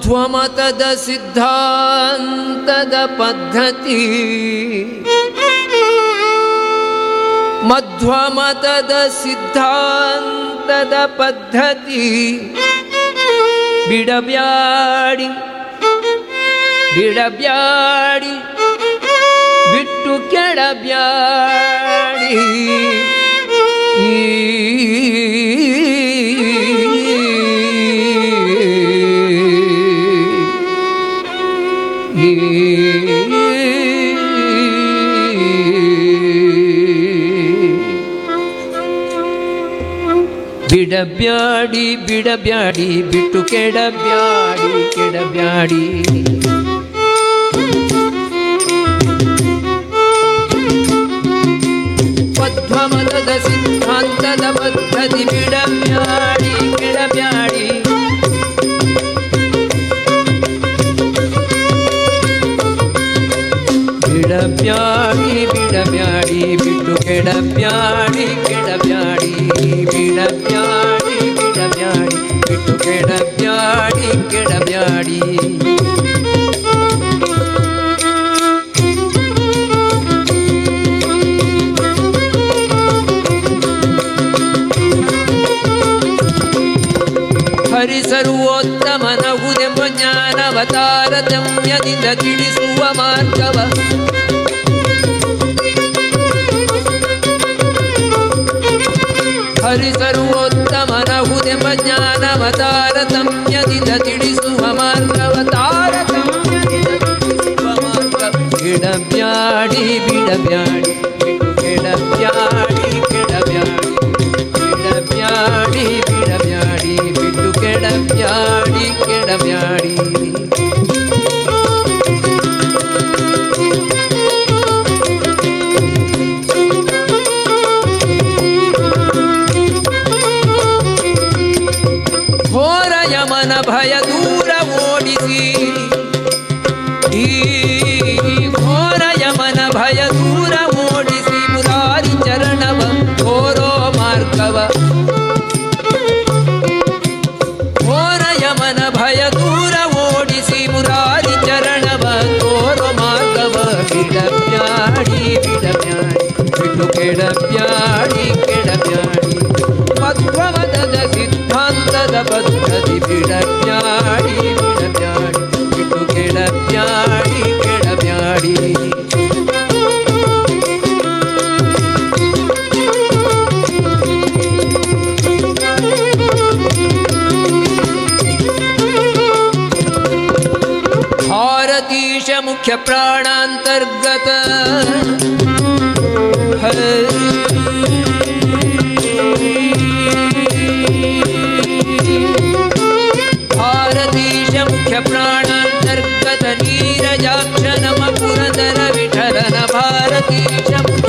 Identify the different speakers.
Speaker 1: ಮಧ್ವಮತದ ಸಿದ್ಧಾಂತದ ಪದ್ಧತಿ. ಮಧ್ವಮತದ ಸಿದ್ಧಾಂತದ ಪದ್ಧತಿ. ಬಿಡಬ್ಯಾಡಿ ಬಿಡಬ್ಯಾಡಿ ಬಿಟ್ಟು ಕೆಡಬ್ಯಾಡಿ. ಬಿಡಬ್ಯಾಡಿ ಬಿಡಬ್ಯಾಡಿ ಬಿಟ್ಟು ಕೆಡಬ್ಯಾಡಿ ಕೆಡಬ್ಯಾಡಿ ಮಧ್ವಮತದ ಸಿದ್ಧಾಂತದ ಪದ್ಧತಿ ಬಿಡಬ್ಯಾಡಿ ಕೆಡಬ್ಯಾಡಿ ಬಿಡಬ್ಯಾಡಿ ಬಿಡಬ್ಯಾಡಿ ಬಿಟ್ಟು ಕೆಡಬ್ಯಾಡಿ ಕೆಡಬ್ಯಾಡಿ ಬಿಡಬ್ಯಾಡಿ ಬಿಡಬ್ಯಾಡಿ ಕೆಡಬ್ಯಾಡಿ ಕೆಡಬ್ಯಾಡಿ ಹರಿಸರುವೋತ್ತಮನಗುದೆಂಬ ಜ್ಞಾನವ ತಾರತಮ್ಯದಿಂದ ತಿಳಿಸುವ ಮಾರ್ಗವ. ಹರಿಸರುವೋತ್ತಮನಗುದೆಂಬ ತಾರತಮ್ಯದಿಂದ ತಿಳಿಸುವ ಮಾರ್ಗವ ಭಯ ದೂರ ಓಡಿಸಿ. ಈ ಘೋರ ಯಮನ ಭಯ ದೂರ ಓಡಿಸಿ. ಮುರಾರಿ ಚರಣವ ಘೋರೋ ಮಾರ್ಗವ. ಘೋರ ಯಮನ ಭಯ ದೂರ ಓಡಿಸಿ. ಮುರಾರಿ ಚರಣವ ಘೋರೋ ಮಾರ್ಗವ. ಬಿಡಬ್ಯಾಡಿ ಬಿಡಬ್ಯಾಡಿ ಬಿಟ್ಟು ಕೆಡಬ್ಯಾಡಿ ಕೆಡಬ್ಯಾಡಿ ಪದ್ಮವದ ಸಿದ್ಧಾಂತದ ಪದ್ಧತಿ ಬಿಡಬ್ಯಾಡಿ ख्यप्राणान्तर्गत भारतीश मुख्यप्राणान्तर्गत नीरजा न पुरतर विठर भारतीश